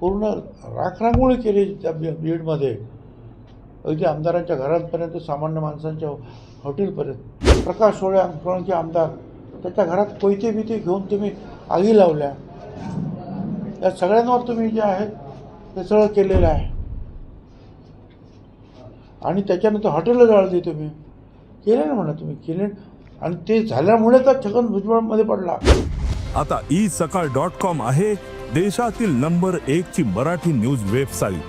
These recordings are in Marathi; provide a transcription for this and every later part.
पूर्ण राखरांगोळी केली त्या बीडमध्ये. अगदी आमदारांच्या घरांपर्यंत सामान्य माणसांच्या हॉटेलपर्यंत. प्रकाश सोळे सोळंकी आमदार. त्याच्या घरात कोयते बिते घेऊन तुम्ही आगी लावल्या. या सगळ्यांवर तुम्ही जे आहे ते सगळं केलेलं आहे. आणि त्याच्यानंतर हॉटेलला जाळली तुम्ही. केले ना म्हणा तुम्ही केले. आणि ते झाल्यामुळे तर छगन भुजबळमध्ये पडला. आता ई सकाळ डॉट कॉम आहे. देशातील नंबर एक ची मराठी न्यूज वेबसाईट.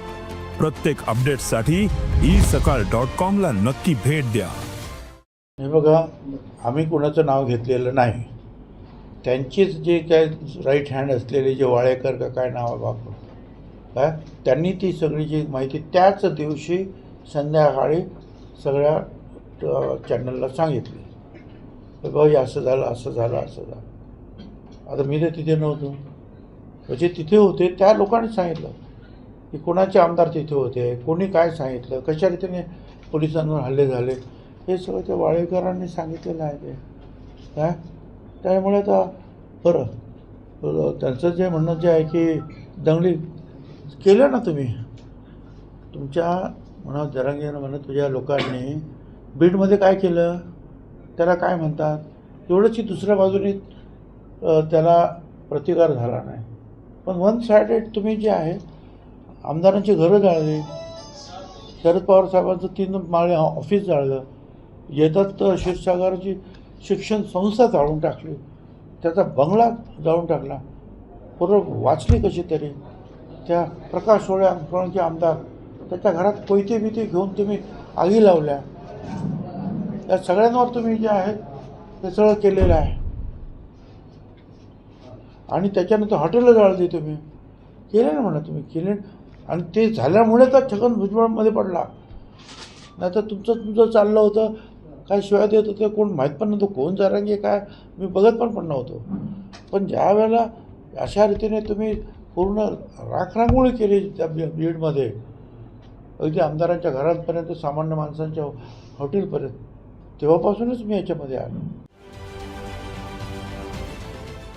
प्रत्येक अपडेटसाठी ई सकाळ डॉट कॉमला नक्की भेट द्या. हे बघा आम्ही कोणाचं नाव घेतलेलं नाही. त्यांचीच जे काय राईट हँड असलेले जे वाळेकर का काय नाव आहे काय त्यांनी ती सगळी जी माहिती त्याच दिवशी संध्याकाळी सगळ्या चॅनलला सांगितली. तर असं झालं असं झालं असं झालं. आता मी तर तिथे नव्हतो. जे तिथे होते त्या लोकांनी सांगितलं की कोणाचे आमदार तिथे होते कोणी काय सांगितलं कशा रीतीने पोलिसांवर हल्ले झाले हे सगळं त्या वाळेकरांनी सांगितलेलं आहे ते. काय त्यामुळे आता बरं. त्यांचं जे म्हणणं जे आहे की दंगली केलं ना तुम्ही तुमच्या म्हणा जरांगीनं म्हणत तुझ्या लोकांनी बीडमध्ये काय केलं? त्याला काय म्हणतात? एवढंच की दुसऱ्या बाजूने त्याला प्रतिकार झाला नाही. पण वन सायडेड तुम्ही जे आहे आमदारांची घरं जाळली. शरद पवार साहेबांचं तीन माळे ऑफिस जाळलं. येतात क्षीरसागरची शिक्षण संस्था जाळून टाकली. त्याचा बंगला जाळून टाकला. पूर्ण वाचली कशी तरी. त्या प्रकाश सोळे सोळंकी आमदार त्याच्या घरात कोयते बिते घेऊन तुम्ही आगी लावल्या. या सगळ्यांवर तुम्ही जे आहे ते सगळं केलेलं आहे. आणि त्याच्यानंतर हॉटेलला जाळली तुम्ही केले ना म्हणा तुम्ही केले. आणि ते झाल्यामुळे तर छगन भुजबळमध्ये पडला. नाही तर तुमचं तुमचं चाललं होतं. काय शिवाय देत होते कोण माहीत पण नव्हतं कोण जारांगे काय. मी बघत पण पण नव्हतो. पण ज्या वेळेला अशा रीतीने तुम्ही पूर्ण राखरांगोळी केली त्या बी बीडमध्ये अगदी आमदारांच्या घरांपर्यंत सामान्य माणसांच्या हॉटेलपर्यंत तेव्हापासूनच मी याच्यामध्ये आलो.